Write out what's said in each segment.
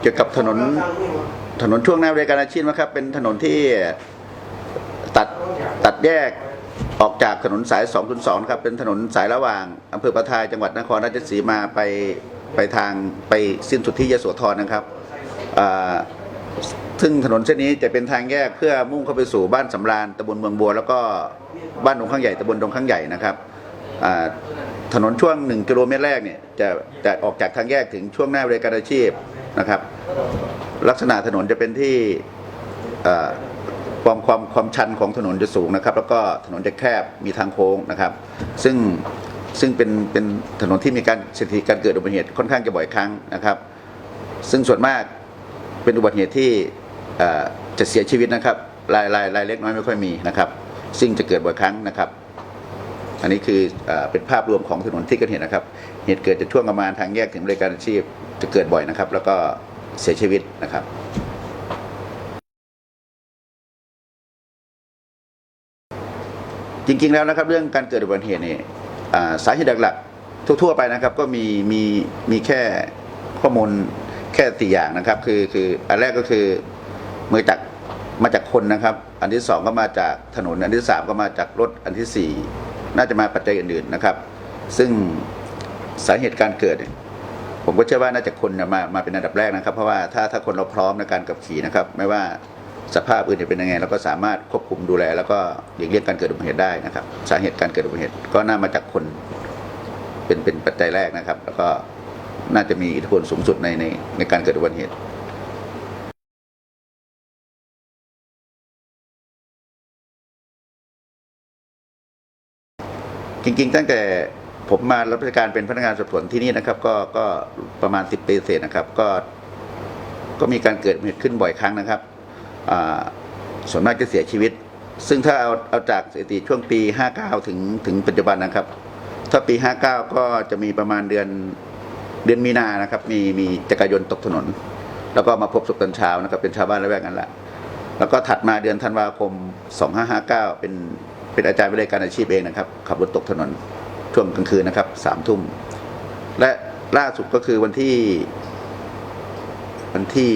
เกี่ยวกับถนนถนนช่วงหน้าบริการอาชีพนะครับ เป็นถนนที่ตัดตัดแยกออกจากถนนสาย 202ครับเป็นถนนสายระหว่างอำเภอประทายจังหวัดนครราชสีมาไปไปทางไปสิ้นสุดที่ยโสธรนะครับซึ่งถนนเส้นนี้จะเป็นทางแยกเพื่อมุ่งเข้าไปสู่บ้านสำราญตำบลเมืองบัว แล้วก็บ้านดงข้างใหญ่ตำบลดงข้างใหญ่นะครับถนนช่วง 1 กิโลเมตรแรกเนี่ยจะจะออกจากทางแยกถึงช่วงหน้าบริการอาชีพ นะครับ ลักษณะถนนจะเป็นที่ความความความชันของถนนจะสูงนะครับ แล้วก็ถนนจะแคบมีทางโค้งนะครับ ซึ่งซึ่งเป็นเป็นถนนที่มีการสถิติการเกิดอุบัติเหตุค่อนข้างจะบ่อยครั้งนะครับ ซึ่งส่วนมากเป็นอุบัติเหตุที่จะเสียชีวิตนะครับรายรายรายเล็กน้อยไม่ค่อยมีนะครับ ซึ่งจะเกิดบ่อยครั้งนะครับ อันนี้คือเออเป็นภาพรวมของถนนที่เกิดเหตุนะครับ เหตุเกิดจากช่วงประมาณทางแยกถึงบริการอาชีพจะเกิดบ่อยนะครับ แล้วก็เสียชีวิตนะครับจริงๆแล้วนะครับเรื่องการเกิดอุบัติเหตุนี่ยอ่าสาเหตุหลักๆทั่วๆไปนะครับ ก็มีมีมีแค่ข้อมูลแค่สี่อย่างนะครับ คือคืออันแรกก็คือมาจากมาจากคนนะครับ อันที่สองก็มาจากถนนอันที่สามก็มาจากรถอันที่สี่น่าจะมาปัจจัยอื่นๆนะครับ ซึ่ง สาเหตุการเกิด ผมก็เชื่อว่าน่าจะคนมามาเป็นอันดับแรกนะครับ เพราะว่าถ้าถ้าคนเราพร้อมในการขับขี่นะครับ ไม่ว่าสภาพอื่นจะเป็นยังไงเราก็สามารถควบคุมดูแล แล้วก็หลีกเลี่ยงการเกิดอุบัติเหตุได้นะครับ สาเหตุการเกิดอุบัติเหตุก็น่ามาจากคนเป็นเป็นปัจจัยแรกนะครับ แล้วก็น่าจะมีอิทธิพลสูงสุดในในในการเกิดอุบัติเหตุจริงๆ ตั้งแต่ ผมมารับราชการเป็นพนักงานสอบสวนที่นี่นะครับ ก็ก็ประมาณสิบปีเศษนะครับ ก็ก็มีการเกิดเหตุขึ้นบ่อยครั้งนะครับส่วนมากจะเสียชีวิต ซึ่งถ้าเอาเอาจากสถิติช่วงปี 59 ถึงถึงปัจจุบันนะครับ ถ้าปี 59 ก็จะมีประมาณเดือนเดือนมีนานะครับ มีมีจักรยานตกถนน แล้วก็มาพบศพตอนเช้านะครับ เป็นชาวบ้านละแวกนั้นแหละแล้วก็ถัดมาเดือนธันวาคม 2559 เป็นเป็นอาจารย์วิทยการอาชีพเองนะครับ ขับรถตกถนน ช่วงกลางคืนนะครับสามทุ่ม และล่าสุดก็คือวันที่ วันที่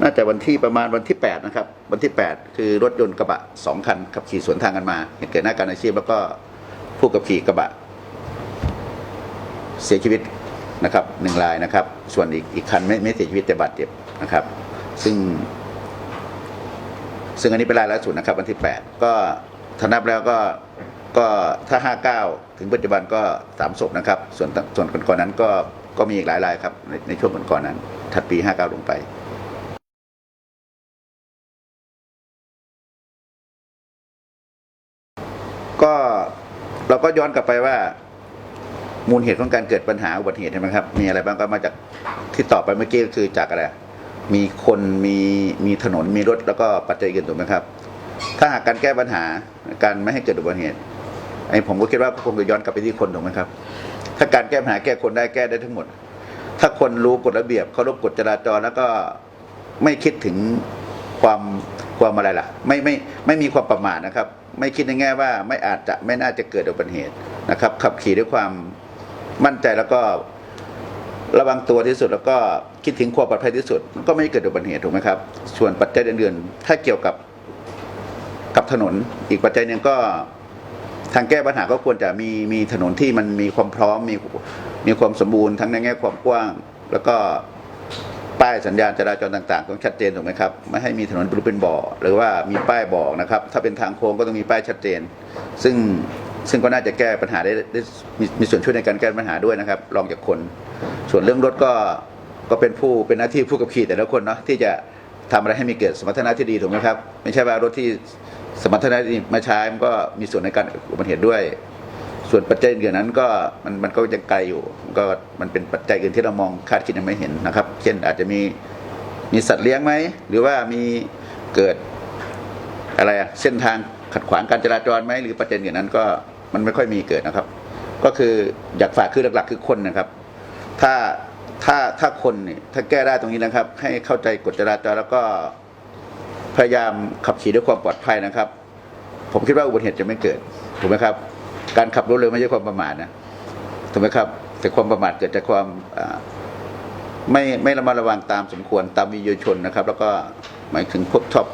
น่าจะวันที่ประมาณวันที่ 8 นะครับ วันที่ 8 คือรถยนต์กระบะสองคันขับขี่สวนทางกันมาเหตุเกิดหน้าการอาชีพแล้วก็ผู้ขับขี่กระบะ เสียชีวิตนะครับหนึ่งรายนะครับ ส่วนอีกอีกคันไม่ไม่เสียชีวิตแต่บาดเจ็บนะครับ ซึ่ง ซึ่งอันนี้เป็นรายล่าสุดนะครับ วันที่ 8 ก็ถ้านับแล้วก็ ก็ถ้า 59 ถึงปัจจุบันก็สามศพนะครับ ส่วนส่วนก่อนๆนั้นก็ก็มีอีกหลายรายครับในในช่วงก่อนๆนั้น ถัดปี 59 ลงไปก็เราก็ย้อนกลับไปว่า มูลเหตุของการเกิดปัญหาอุบัติเหตุใช่ไหมครับ มีอะไรบ้างก็มาจากที่ตอบไปเมื่อกี้ก็คือจากอะไร มีคนมีมีถนนมีรถแล้วก็ปัจจัยอื่นถูกไหมครับ ถ้าหากการแก้ปัญหาการไม่ให้เกิดอุบัติเหตุ อ้ผมก็คิดว่าคงจะย้อนกลับไปที่คนถูกไหมครับ ถ้าการแก้ปัญหาแก้คนได้แก้ได้ทั้งหมด ถ้าคนรู้กฎระเบียบเคารพกฎจราจรแล้วก็ไม่คิดถึงความความอะไรล่ะ ไม่ไม่ไม่มีความประมาทนะครับ ไม่คิดในแง่ว่าไม่อาจจะไม่น่าจะเกิดอุบัติเหตุนะครับ ขับขี่ด้วยความมั่นใจแล้วก็ระวังตัวที่สุดแล้วก็คิดถึงความปลอดภัยที่สุด ก็ไม่เกิดอุบัติเหตุถูกไหมครับ ส่วนปัจจัยอื่นๆถ้าเกี่ยวกับกับถนนอีกปัจจัยหนึ่งก็ ทางแก้ปัญหาก็ควรจะมีมีถนนที่มันมีความพร้อมมีมีความสมบูรณ์ทั้งในแง่ความกว้าง แล้วก็ป้ายสัญญาณจราจรต่างๆ ต้องชัดเจนถูกไหมครับไม่ให้มีถนนเป็นรูปเป็นบ่อ หรือว่ามีป้ายบอกนะครับ ถ้าเป็นทางโค้งก็ต้องมีป้ายชัดเจน ซึ่งซึ่งก็น่าจะแก้ปัญหาได้ได้มีมีส่วนช่วยในการแก้ปัญหาด้วยนะครับรองจากคน ส่วนเรื่องรถก็ก็เป็นผู้เป็นหน้าที่ผู้ขับขี่แต่ละคนเนาะที่จะทำอะไรให้มีเกิดสมรรถนะที่ดีถูกไหมครับ ไม่ใช่ว่ารถที่ สมรรถนะดีมาใช้มันก็มีส่วนในการอุบัติเหตุด้วย ส่วนปัจจัยอื่นนั้นก็มันมันก็ยังไกลอยู่ก็มันเป็นปัจจัยอื่นที่เรามองคาดคิดยังไม่เห็นนะครับ เช่นอาจจะมีมีสัตว์เลี้ยงไหมหรือว่ามีเกิดอะไรอะเส้นทางขัดขวางการจราจรไหมหรือปัจจัยอื่นนั้นก็มันไม่ค่อยมีเกิดนะครับ ก็คืออยากฝากคือหลักๆ คือคนนะครับ ถ้าถ้าถ้าคนเนี่ยถ้าแก้ได้ตรงนี้นะครับ ให้เข้าใจกฎจราจรแล้วก็ พยายามขับขี่ด้วยความปลอดภัยนะครับ ผมคิดว่าอุบัติเหตุจะไม่เกิดถูกไหมครับ การขับรถเร็วไม่ใช่ความประมาทนะถูกไหมครับ แต่ความประมาทเกิดจากความไม่ไม่ระมัดระวังตามสมควรตามวิทยชนนะครับ แล้วก็หมายถึงพวกชอบ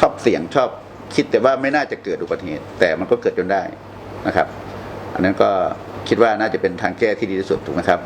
ชอบเสี่ยงชอบคิดแต่ว่าไม่น่าจะเกิดอุบัติเหตุ แต่มันก็เกิดจนได้นะครับ อันนั้นก็คิดว่าน่าจะเป็นทางแก้ที่ดีที่สุดถูกไหมครับ